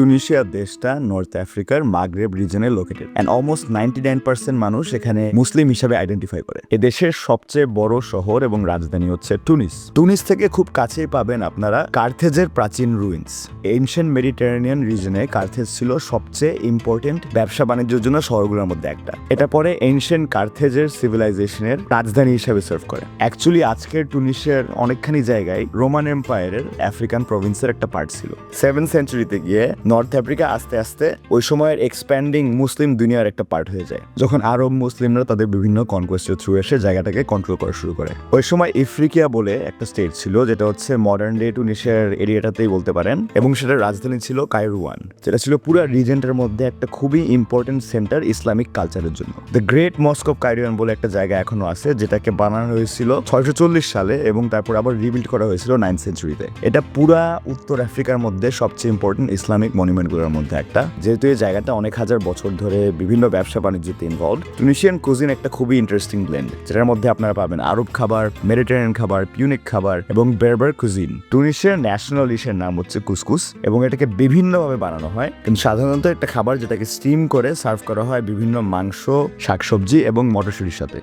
টুনিশিয়া দেশটা নর্থ আফ্রিকার Maghreb রিজনে located and almost ninety nine percent মানুষ এখানে মুসলিম হিসাবে আইডেন্টিফাই করে। এ দেশের সবচেয়ে বড় শহর এবং রাজধানী হচ্ছে টুনিস। টুনিস থেকে খুব কাছেই পাবেন আপনারা কার্থেজের প্রাচীন রুইন্স এনশিয়েন্ট মেডিটেরানিয়ান রিজনে কার্থেজ ছিল সবচেয়ে ইম্পর্টেন্ট ব্যবসা বাণিজ্যের জন্য শহরগুলোর মধ্যে একটা। এটা পরে এনশিয়েন্ট কার্থেজের সিভিলাইজেশনের রাজধানী হিসাবে সার্ভ করে। অ্যাকচুয়ালি আজকের টুনিশের অনেকখানি জায়গায় রোমান এম্পায়ারের আফ্রিকান প্রভিন্সের একটা পার্ট ছিল। সেভেন সেঞ্চুরিতে গিয়ে নর্থ আফ্রিকা আস্তে আস্তে ওই সময়ের এক্সপ্যান্ডিং মুসলিম দুনিয়ার একটা পার্ট হয়ে যায়। যখন আরব মুসলিমরা তাদের বিভিন্ন কনকোয়েস্টের থ্রু এসে জায়গাটাকে কন্ট্রোল করা শুরু করে। ওই সময় ইফ্রিকিয়া বলে একটা স্টেট ছিল, যেটা হচ্ছে মডার্ন ডে টুনিশের এরিয়াটাতেই বলতে পারেন, এবং সেটার রাজধানী ছিল কায়রুয়ান যেটা ছিল পুরো রিজেন্টের মধ্যে একটা খুবই ইম্পর্টেন্ট সেন্টার ইসলামিক কালচারের জন্য। The great mosque of Kairouan বলে একটা জায়গা এখনও আছে, যেটাকে বানানো হয়েছিল ছয়শো চল্লিশ সালে এবং তারপর আবার রিবিল্ড করা হয়েছিল নাইন সেঞ্চুরিতে এটা পুরা উত্তর আফ্রিকার মধ্যে সবচেয়ে ইম্পর্টেন্ট ইসলামিক মনিউমেন্টগুলোর মধ্যে একটা। যেহেতু এই জায়গাটা অনেক হাজার বছর ধরে বিভিন্ন ব্যবসা বাণিজ্যতে ইনভলভ টুনিশিয়ান কুজিন একটা খুবই ইন্টারেস্টিং ব্লেন্ড যেটার মধ্যে আপনারা পাবেন আরব খাবার মেডিটেরিয়ান খাবার পিউনিক খাবার এবং বেরবার কুজিন টুনিশিয়ার ন্যাশনাল ডিশের নাম হচ্ছে কুসকুস এবং এটাকে বিভিন্নভাবে বানানো হয়। কিন্তু সাধারণত একটা খাবার যেটাকে স্টিম করে সার্ভ করা হয় বিভিন্ন মাংস, শাকসবজি এবং মটরশুটির সাথে।